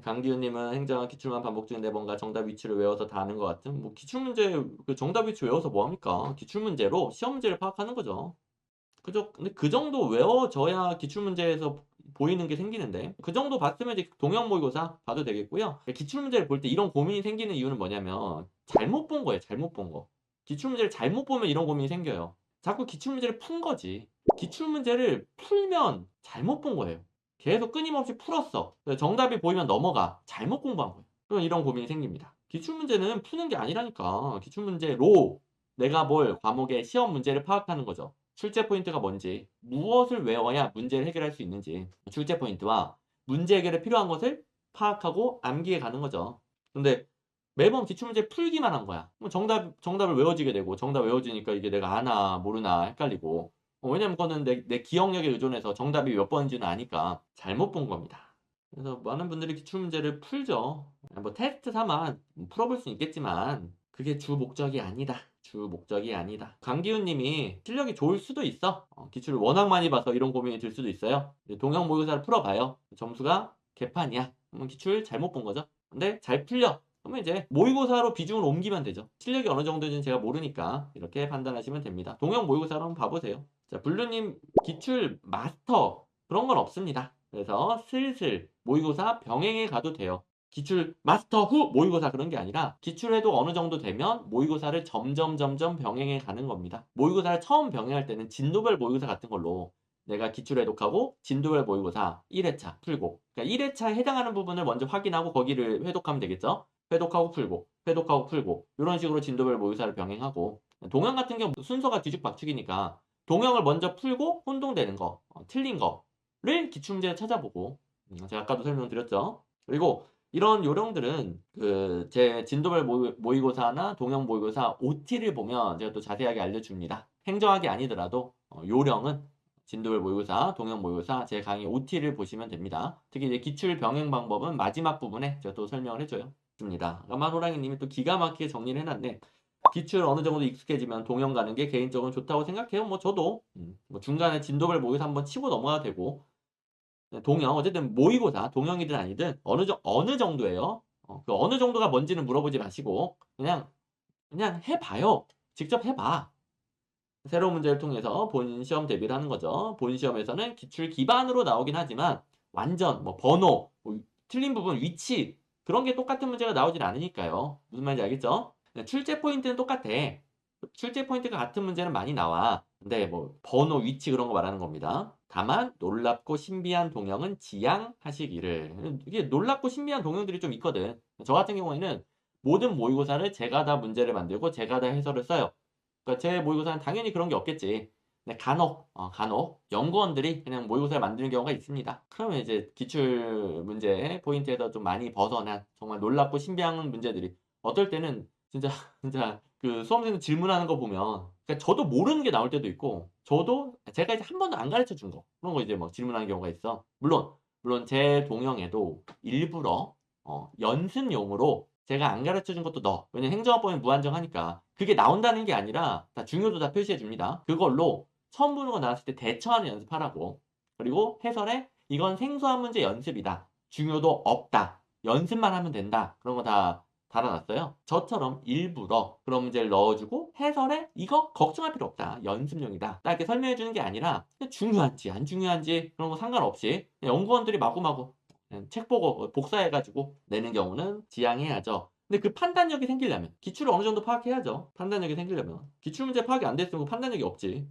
강기훈님은 행정학 기출만 반복 중인데 뭔가 정답 위치를 외워서 다 아는 것 같은 뭐 기출 문제 그 정답 위치 외워서 뭐 합니까? 기출 문제로 시험 문제를 파악하는 거죠. 그죠? 근데 그 정도 외워져야 기출 문제에서 보이는 게 생기는데 그 정도 봤으면 이제 동형 모의고사 봐도 되겠고요. 기출 문제를 볼 때 이런 고민이 생기는 이유는 뭐냐면 잘못 본 거예요. 잘못 본 거. 기출 문제를 잘못 보면 이런 고민이 생겨요. 자꾸 기출 문제를 푼 거지. 기출 문제를 풀면 잘못 본 거예요. 계속 끊임없이 풀었어. 정답이 보이면 넘어가. 잘못 공부한 거예요. 그럼 이런 고민이 생깁니다. 기출 문제는 푸는 게 아니라니까. 기출 문제로 내가 뭘 과목의 시험 문제를 파악하는 거죠. 출제 포인트가 뭔지, 무엇을 외워야 문제를 해결할 수 있는지, 출제 포인트와 문제 해결에 필요한 것을 파악하고 암기해 가는 거죠. 근데 매번 기출문제 풀기만 한 거야. 정답, 정답을 외워지게 되고, 정답 외워지니까 이게 내가 아나, 모르나 헷갈리고, 어, 왜냐면 그거는 내, 내 기억력에 의존해서 정답이 몇 번인지는 아니까 잘못 본 겁니다. 그래서 많은 분들이 기출 문제를 풀죠. 뭐 테스트 삼아 풀어볼 수 있겠지만, 그게 주 목적이 아니다. 주 목적이 아니다. 강기훈 님이 실력이 좋을 수도 있어. 어, 기출을 워낙 많이 봐서 이런 고민이 들 수도 있어요. 동형 모의고사를 풀어봐요. 점수가 개판이야. 그러면 기출 잘못 본 거죠. 근데 잘 풀려. 그러면 이제 모의고사로 비중을 옮기면 되죠. 실력이 어느 정도인지 제가 모르니까 이렇게 판단하시면 됩니다. 동형 모의고사로 한번 봐보세요. 자, 블루님 기출 마스터 그런 건 없습니다. 그래서 슬슬 모의고사 병행해 가도 돼요. 기출 마스터 후 모의고사 그런 게 아니라 기출해도 어느 정도 되면 모의고사를 점점 점점 병행해 가는 겁니다. 모의고사를 처음 병행할 때는 진도별 모의고사 같은 걸로 내가 기출 해독하고 진도별 모의고사 1회차 풀고 그러니까 1회차에 해당하는 부분을 먼저 확인하고 거기를 회독하면 되겠죠. 회독하고 풀고 회독하고 풀고 이런 식으로 진도별 모의고사를 병행하고 동영 같은 경우 순서가 뒤죽박죽이니까 동영을 먼저 풀고 혼동되는 거 어, 틀린 거를 기출문제를 찾아보고 음, 제가 아까도 설명드렸죠. 그리고 이런 요령들은 그 제 진도별 모의, 고사나 동영 모의고사 OT를 보면 제가 또 자세하게 알려줍니다. 행정학이 아니더라도 어, 요령은 진도별 모의고사, 동영 모의고사 제 강의 OT를 보시면 됩니다. 특히 이제 기출 병행 방법은 마지막 부분에 제가 또 설명을 해줘요. 습니다. 까만호랑이님이 또 기가 막히게 정리를 해놨네. 기출 어느 정도 익숙해지면 동영 가는 게 개인적으로 좋다고 생각해요. 뭐 저도 음, 뭐 중간에 진도별 모의고사 한번 치고 넘어가도 되고 네, 동영 어쨌든 모의고사 동영이든 아니든 어느 정 어느 정도예요. 어, 그 어느 정도가 뭔지는 물어보지 마시고 그냥 그냥 해봐요. 직접 해봐. 새로운 문제를 통해서 본 시험 대비를 하는 거죠. 본 시험에서는 기출 기반으로 나오긴 하지만 완전 뭐 번호, 뭐 틀린 부분, 위치 그런 게 똑같은 문제가 나오진 않으니까요. 무슨 말인지 알겠죠? 네, 출제 포인트는 똑같아. 출제 포인트가 같은 문제는 많이 나와. 근데 뭐 번호, 위치 그런 거 말하는 겁니다. 다만 놀랍고 신비한 동영은 지양하시기를. 이게 놀랍고 신비한 동영들이 좀 있거든. 저 같은 경우에는 모든 모의고사를 제가 다 문제를 만들고 제가 다 해설을 써요. 그러니까 제 모의고사는 당연히 그런 게 없겠지. 근데 간혹, 어, 간혹 연구원들이 그냥 모의고사를 만드는 경우가 있습니다. 그러면 이제 기출 문제 포인트에서 좀 많이 벗어난 정말 놀랍고 신비한 문제들이 어떨 때는 진짜 진짜 그 수험생들 질문하는 거 보면 그러니까 저도 모르는 게 나올 때도 있고 저도 제가 이제 한 번도 안 가르쳐 준 거 그런 거 이제 막 질문하는 경우가 있어. 물론 물론 제 동영에도 일부러 어, 연습용으로 제가 안 가르쳐 준 것도 넣어. 왜냐면 행정학법은 무한정하니까 그게 나온다는 게 아니라 다 중요도 다 표시해 줍니다. 그걸로 처음 보는 거 나왔을 때 대처하는 연습하라고. 그리고 해설에 이건 생소한 문제 연습이다. 중요도 없다. 연습만 하면 된다. 그런 거 다 달아놨어요. 저처럼 일부러 그런 문제를 넣어주고 해설에 이거 걱정할 필요 없다. 연습용이다. 딱 이렇게 설명해주는 게 아니라 중요한지 안 중요한지 그런 거 상관없이 연구원들이 마구마구 책 보고 복사해가지고 내는 경우는 지양해야죠. 근데 그 판단력이 생기려면 기출을 어느 정도 파악해야죠. 판단력이 생기려면 기출 문제 파악이 안 됐으면 그 판단력이 없지.